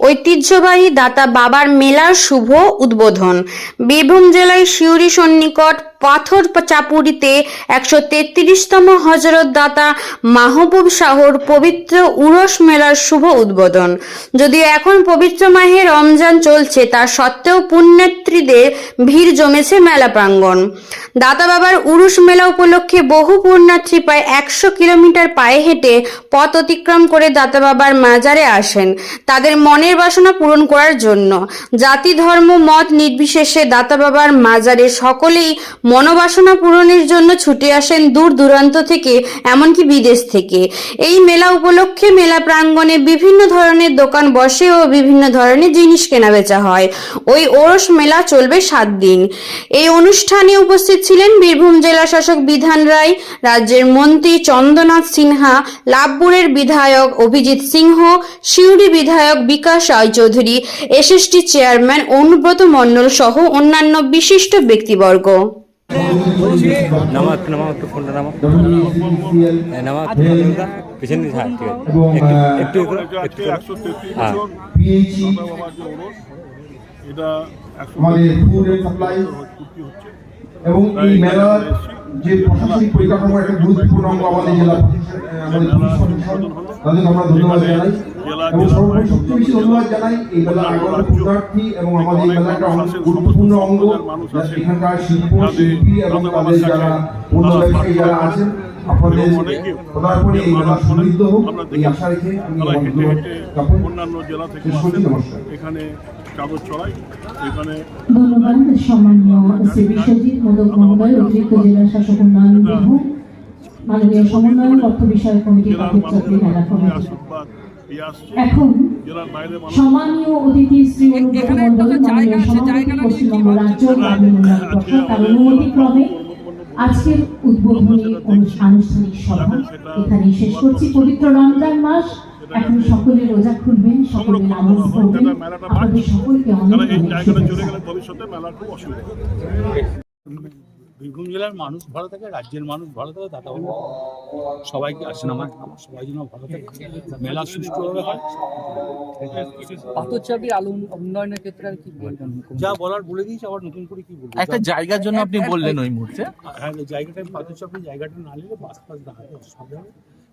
ঐতিহ্যবাহী দাতা বাবার মেলার শুভ উদ্বোধন। বীরভূম জেলায় সিউড়ি সন্নিকট পাথর চাপুরিতে একশো তেত্রিশতম হজরত দাতা মাহবুব শাহর পবিত্র উরস মেলার শুভ উদ্বোধন। যদিও এখন পবিত্র মাহে রমজান চলছে, তা সত্ত্বেও পুণ্যার্থীদের ভিড় জমেছে মেলা প্রাঙ্গণ। দাতা বাবার উরুস মেলা উপলক্ষে বহু পুণ্যার্থী প্রায় একশো কিলোমিটার পায়ে হেঁটে পথ অতিক্রম করে দাতা বাবার মাজারে আসেন। তাদের মনের বাসনা পূরণ করার জন্য জাতি, ধর্ম, মত নির্বিশেষে দাতা বাবার মাজারে সকলেই মনোবাসনা পূরণের জন্য ছুটে আসেন দূর দূরান্ত থেকে, এমনকি বিদেশ থেকে। এই মেলা উপলক্ষে মেলা প্রাঙ্গণে বিভিন্ন ধরনের দোকান বসে ও বিভিন্ন ধরনের জিনিস কেনা বেচা হয়। ওই ওরস মেলা চলবে সাত দিন। এই অনুষ্ঠানে উপস্থিত ছিলেন বীরভূম জেলা শাসক বিধান রায় রাজ্যের মন্ত্রী চন্দ্রনাথ সিনহা লাভপুরের বিধায়ক অভিজিৎ সিংহ সিউড়ি বিধায়ক বিকাশ রায় চৌধুরী এসএসটি চেয়ারম্যান অনুব্রত মণ্ডল সহ অন্যান্য বিশিষ্ট ব্যক্তিবর্গ। নামা নামা একটু ফোনটা নামা হ্যাঁ, নামা ফোনটা। পিছনে দিকে, হ্যাঁ ঠিক আছে একটু একটু একটু হ্যাঁ। এটা আমাদের ফুড সাপ্লাই হচ্ছে। এবং এই মেলার যে প্রশাসনিক পরিকাঠামো একটা গুরুত্বপূর্ণ অঙ্গ আমাদের জেলা আমাদের আমরা ধন্যবাদ জানাই এবং সর্বোপরি সবচেয়ে বেশি ধন্যবাদ জানাই এই মেলার আগত পুণ্যার্থী এবং আমাদের এই মেলার একটা গুরুত্বপূর্ণ অঙ্গ এখানকার শিল্প শিল্পী এবং তাদের যারা অন্য ব্যবসায়ী যারা আছেন আপনাদের পদার্পণে এই মেলা সমৃদ্ধ হোক এই আশা রেখে আমি তারা আমার হেঁটে ধন্যবাদ হেঁটে জ্ঞাপন অন্যান্য জেলা থেকে শেষ করছি, আসেন। নমস্কার। এখানে এখানে ধন্যবাদ সম্মানীয় শ্রী বিশ্বজিৎ মোদক মহোদয় অতিরিক্ত জেলা শাসক উন্নয়ন বীরভূম মাননীয় সমন্বয় তথ্য বিষয় কমিটি জেলার মেলা কমিটি আশীর্বাদ দিয়ে আসছে এখন জেলার বাইরে মানুষ সম্মানীয় অতিথি শ্রী অনুব্রত মণ্ডল মাননীয় সভাপতি পশ্চিমবঙ্গ রাজ্য গ্রামীণ উন্নয়ন পর্ষদ তার অনুমতিক্রমে আজকের উদ্বোধনী আনুষ্ঠানিক সভা এখানে শেষ করছি পবিত্র রমজান মাস এখন সকলে রোজা খুলবেন সকলে নামাজ পড়বেন। আপনাদের সকলকে অনেক এই জায়গাটা চলে গেলে ভবিষ্যতে মেলার খুব অসুবিধা বীরভূম জেলার মানুষ ভালো থাকে রাজ্যের মানুষ ভালো থাকে দাদা বাবু সবাইকে আসেন আমার সবাই যেন ভালো থাকে। মেলা সুষ্ঠুভাবে হয়। আলু উন্নয়নের ক্ষেত্রে আর কি যা বলার বলে দিয়েছি আবার নতুন করে কি বলব? একটা জায়গার জন্য আপনি বললেন ওই মুহূর্তে। হ্যাঁ এই জায়গাটা জায়গাটা না নিলে বাস ফাস দাঁড়াতে অসুবিধা হবে